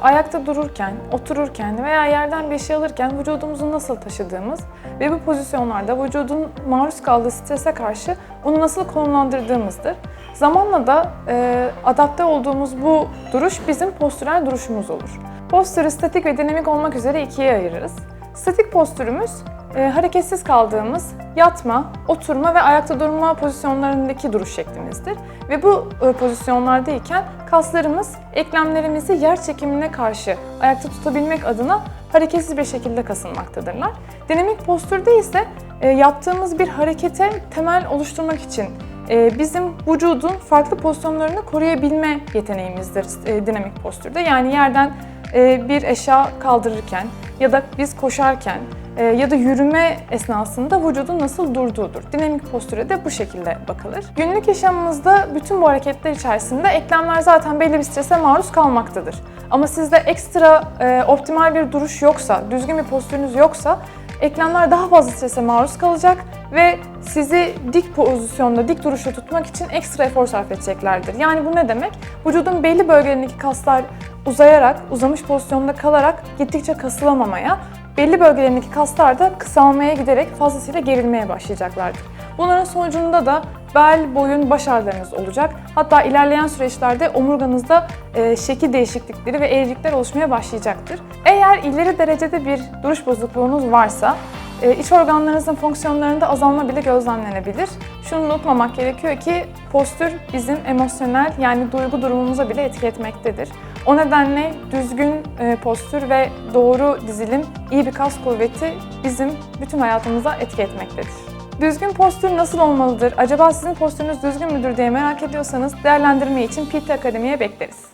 ayakta dururken, otururken veya yerden bir şey alırken vücudumuzu nasıl taşıdığımız ve bu pozisyonlarda vücudun maruz kaldığı strese karşı onu nasıl konumlandırdığımızdır. Zamanla da e, adapte olduğumuz bu duruş bizim postürel duruşumuz olur. Postürü statik ve dinamik olmak üzere ikiye ayırırız. Statik postürümüz e, hareketsiz kaldığımız yatma, oturma ve ayakta durma pozisyonlarındaki duruş şeklimizdir. Ve bu e, pozisyonlardayken kaslarımız eklemlerimizi yer çekimine karşı ayakta tutabilmek adına hareketsiz bir şekilde kasılmaktadırlar. Dinamik postürde ise e, yaptığımız bir harekete temel oluşturmak için e, bizim vücudun farklı pozisyonlarını koruyabilme yeteneğimizdir e, dinamik postürde. Yani yerden e, bir eşya kaldırırken ya da biz koşarken e, ya da yürüme esnasında vücudun nasıl durduğudur. Dinamik postüre de bu şekilde bakılır. Günlük yaşamımızda bütün bu hareketler içerisinde eklemler zaten belli bir strese maruz kalmaktadır. Ama sizde ekstra e, optimal bir duruş yoksa, düzgün bir postürünüz yoksa eklemler daha fazla strese maruz kalacak ve sizi dik pozisyonda, dik duruşta tutmak için ekstra efor sarf edeceklerdir. Yani bu ne demek? Vücudun belli bölgelerindeki kaslar uzayarak, uzamış pozisyonda kalarak gittikçe kasılamamaya, belli bölgelerindeki kaslar da kısalmaya giderek fazlasıyla gerilmeye başlayacaklardır. Bunların sonucunda da bel, boyun, baş ağrılarınız olacak. Hatta ilerleyen süreçlerde omurganızda e, şekil değişiklikleri ve eğrilikler oluşmaya başlayacaktır. Eğer ileri derecede bir duruş bozukluğunuz varsa e, iç organlarınızın fonksiyonlarında azalma bile gözlemlenebilir. Şunu unutmamak gerekiyor ki postür bizim emosyonel yani duygu durumumuza bile etki etmektedir. O nedenle düzgün e, postür ve doğru dizilim, iyi bir kas kuvveti bizim bütün hayatımıza etki etmektedir. Düzgün postür nasıl olmalıdır? Acaba sizin postürünüz düzgün müdür diye merak ediyorsanız değerlendirme için PT Akademi'ye bekleriz.